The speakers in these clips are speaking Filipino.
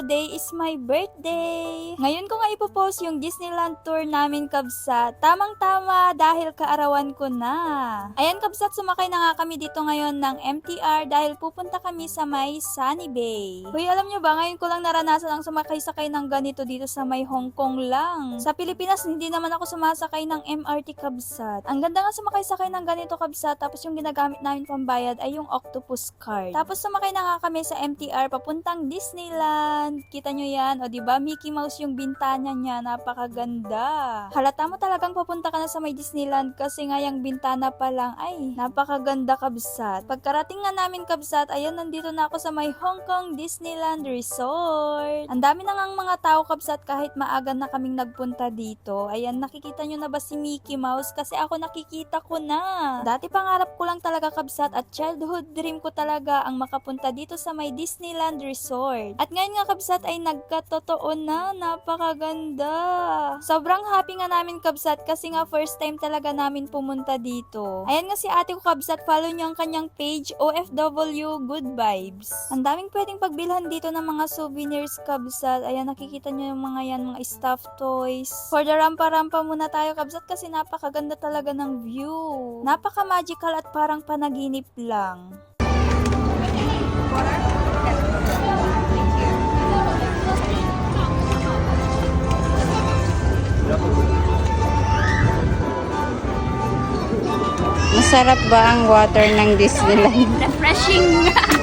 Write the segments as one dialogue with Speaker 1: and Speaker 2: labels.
Speaker 1: today is my birthday. Ngayon ko nga ipopost yung Disneyland tour namin kabsat. Tamang-tama dahil kaarawan ko na. Ayan kabsat, sumakay na nga kami dito ngayon ng MTR dahil pupunta kami sa may Sunny Bay. Hoy, alam nyo ba, ngayon ko lang naranasan ang sumakay-sakay ng ganito dito sa may Hong Kong lang. Sa Pilipinas, hindi naman ako sumasakay ng MRT kabsat. Ang ganda nga sumakay-sakay ng ganito kabsat, tapos yung ginagamit namin pambayad ay yung octopus card. Tapos sumakay na nga kami sa MTR papuntang Disneyland. Kita nyo yan, o ba Mickey Mouse yung bintana niya, napakaganda. Halata mo talagang papunta ka na sa may Disneyland kasi nga yung bintana pa lang ay napakaganda kabsat. Pagkarating nga namin kabsat, ayun nandito na ako sa may Hong Kong Disneyland Resort. Ang dami na ngang mga tao kabsat kahit maaga na kaming nagpunta dito. Ayan, nakikita nyo na ba si Mickey Mouse? Kasi ako nakikita ko na. Dati pangarap ko lang talaga kabsat at childhood dream ko talaga ang makapunta dito sa may Disneyland Resort. At ngayon nga kabsat ay nagkatotoo na, napakaganda. Sobrang happy nga namin kabsat kasi nga first time talaga namin pumunta dito. Ayan nga si ate ko kabsat, follow nyo ang kanyang page OFW Good Vibes. Ang daming pwedeng pagbilhan dito ng mga souvenirs kabsat. Ayan nakikita nyo yung mga yan, mga stuffed toys. For the rampa-rampa muna tayo kabsat kasi napakaganda talaga ng view. Napaka-magical at parang panaginip lang.
Speaker 2: Masarap ba ang water ng Disneyland?
Speaker 3: Refreshing.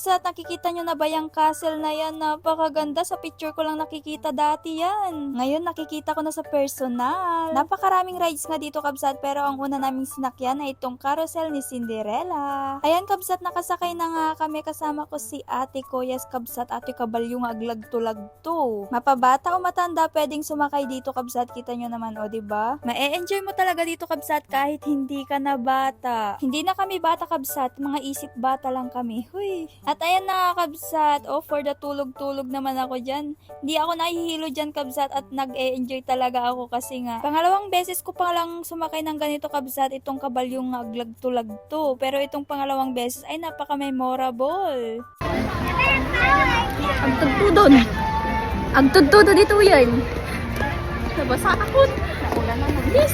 Speaker 1: nga kabsat, nakikita nyo na ba yung castle na yan? Napakaganda, sa picture ko lang nakikita dati yan. Ngayon nakikita ko na sa personal. Napakaraming rides nga dito kabsat, pero ang una naming sinakyan ay itong carousel ni Cinderella. Ayan kabsat, nakasakay na nga kami kasama ko si ate ko. Kabsat, ate kabalyong aglagto-lagto. Mapabata o matanda pwedeng sumakay dito kabsat, kita nyo naman o, ba? Ma-enjoy mo talaga dito kabsat kahit hindi ka na bata. Hindi na kami bata kabsat, mga isip bata lang kami. Huy. At ayan na kabsat, oh for the tulog-tulog naman ako dyan. Hindi ako nahihilo dyan kabsat at nag-e-enjoy talaga ako kasi nga. Pangalawang beses ko pa lang sumakay ng ganito kabsat, itong kabalyong aglagto-lagto. Pero itong pangalawang beses ay napaka-memorable.
Speaker 3: Ang tugto doon. Ang tugto doon dito yan. Nabasa ako. Yes.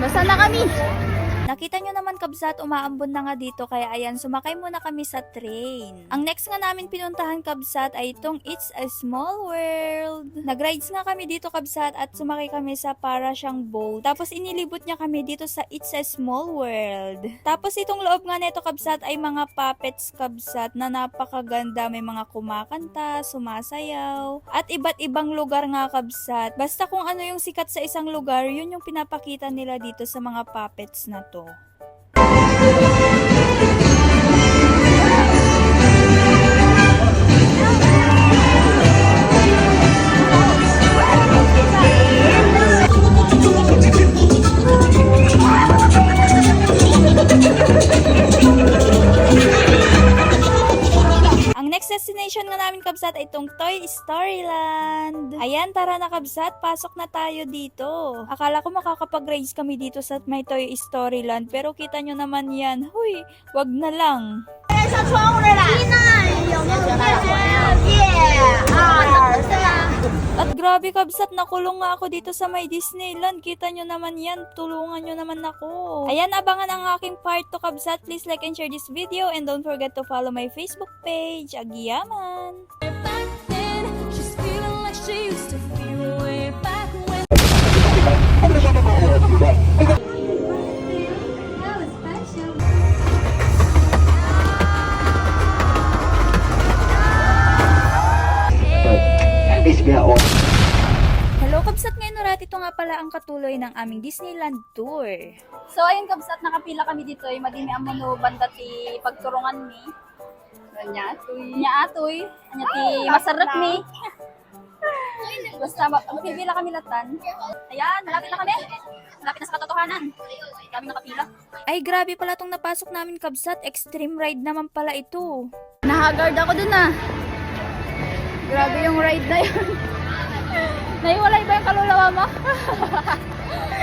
Speaker 3: Basa na kami.
Speaker 1: Nakita nyo naman kabsat, umaambon na nga dito kaya ayan, sumakay muna kami sa train. Ang next nga namin pinuntahan kabsat ay itong It's a Small World. Nag-rides nga kami dito kabsat at sumakay kami sa para siyang boat. Tapos inilibot niya kami dito sa It's a Small World. Tapos itong loob nga nito kabsat ay mga puppets kabsat na napakaganda. May mga kumakanta, sumasayaw, at iba't ibang lugar nga kabsat. Basta kung ano yung sikat sa isang lugar, yun yung pinapakita nila dito sa mga puppets na to. Ang next destination nga namin kabsat ay itong Toy Story Land. Ayan, tara na kabsat, pasok na tayo dito. Akala ko makakapag-race kami dito sa may Toy Story Land, pero kita nyo naman yan. Huy, wag na lang. At grabe kabsat, nakulong nga ako dito sa may Disneyland. Kita nyo naman yan, tulungan nyo naman ako. Ayan, abangan ang aking part to kabsat. Please like and share this video and don't forget to follow my Facebook page, Agiyaman.
Speaker 4: She's when.
Speaker 1: Hello kabsat ngayon urat, ito nga pala ang katuloy ng aming Disneyland Tour.
Speaker 3: So ayun kabsat nakapila kami dito ay madimi ang mono banda ti pagturungan mi. Nya atoy. Nya atoy. Nya ti masarap mi. Basta ba- magpipila kami latan. Ayan, malapit na kami. Malapit na sa katotohanan. Kami nakapila.
Speaker 1: Ay grabe pala tong napasok namin kabsat, extreme ride naman pala ito.
Speaker 3: Nahagard ako dun ah. Grabe yung ride na yun. Nahiwalay ba yung kaluluwa mo?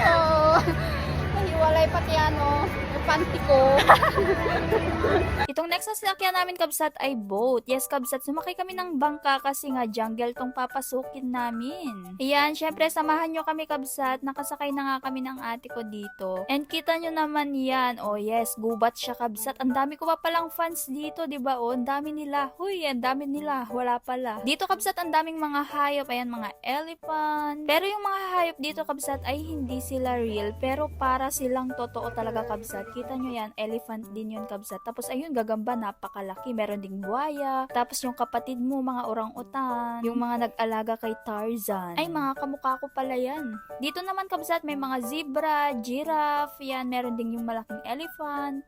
Speaker 3: Oo. Nahiwalay kulay, pati ano, yung panty ko.
Speaker 1: Itong next na sinakyan namin kabsat ay boat. Yes, kabsat, sumakay kami ng bangka kasi nga jungle tong papasukin namin. Ayan, syempre samahan nyo kami kabsat. Nakasakay na nga kami ng ate ko dito. And kita nyo naman yan. Oh yes, gubat siya kabsat. Ang dami ko pa palang fans dito, di ba? Oh, ang dami nila. Huy, ang dami nila. Wala pala. Dito kabsat, ang daming mga hayop. Ayan, mga elephant. Pero yung mga hayop dito kabsat ay hindi sila real. Pero para silang totoo talaga kabsat. Kita nyo yan, elephant din yun kabsat. Tapos ayun, gagamba, napakalaki. Meron ding buhaya. Tapos yung kapatid mo, mga orang-utan. Yung mga nag-alaga kay Tarzan. Ay, mga kamukha ko pala yan. Dito naman kabsat, may mga zebra, giraffe, yan. Meron ding yung malaking elephant.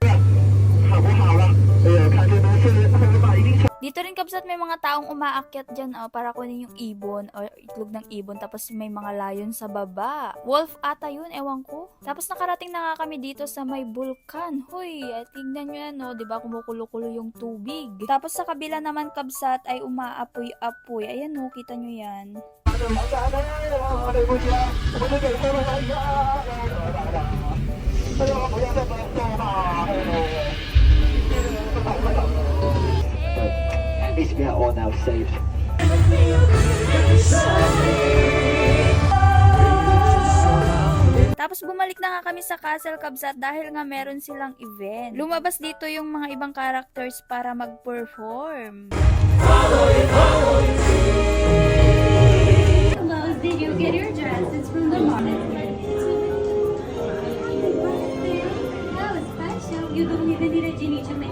Speaker 1: Dito rin kabsat may mga taong umaakyat dyan oh, para kunin yung ibon or itlog ng ibon tapos may mga lion sa baba. Wolf ata yun, ewan ko. Tapos nakarating na nga kami dito sa may bulkan. Hoy, tingnan nyo yan oh, di ba kumukulo-kulo yung tubig. Tapos sa kabila naman kabsat ay umaapoy-apoy. Ayan oh, kita nyo yan.
Speaker 5: At now safe.
Speaker 1: Tapos bumalik na nga kami sa Castle Kabsat dahil nga meron silang event. Lumabas dito yung mga ibang characters para mag-perform.
Speaker 4: Did you get your dress? It's from the mall. That was special. You don't even need a genie to make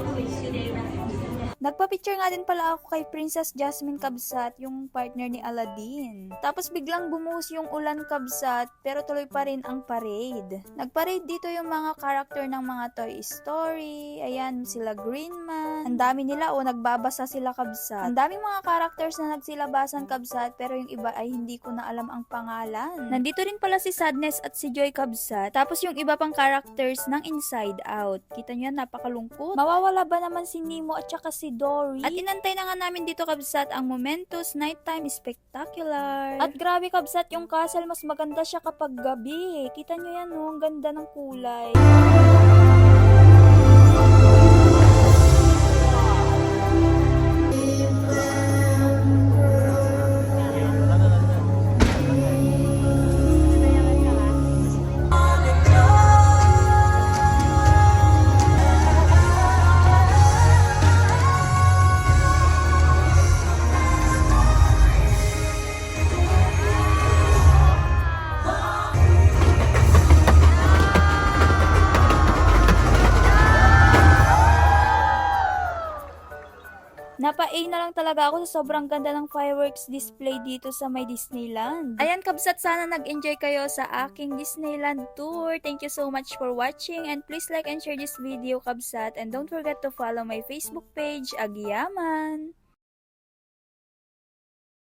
Speaker 1: Nagpa-picture nga din pala ako kay Princess Jasmine Kabsat, yung partner ni Aladdin. Tapos biglang bumuhos yung ulan Kabsat, pero tuloy pa rin ang parade. Nagparade dito yung mga character ng mga Toy Story, ayan sila Green Man. Ang dami nila o nagbabasa sila Kabsat. Ang daming mga characters na nagsilabasan Kabsat, pero yung iba ay hindi ko na alam ang pangalan. Nandito rin pala si Sadness at si Joy Kabsat. Tapos yung iba pang characters ng Inside Out. Kita nyo yan, napakalungkot. Mawawala ba naman si Nemo at saka si Dory? At inantay na nga namin dito kabsat ang Momentous Nighttime Spectacular. At grabe kabsat yung castle, mas maganda siya kapag gabi. Kita nyo yan, no? Ang ganda ng kulay. Talaga ako sa sobrang ganda ng fireworks display dito sa may Disneyland. Ayan, kabsat, sana nag-enjoy kayo sa aking Disneyland tour. Thank you so much for watching and please like and share this video, kabsat. And don't forget to follow my Facebook page, Agiyaman.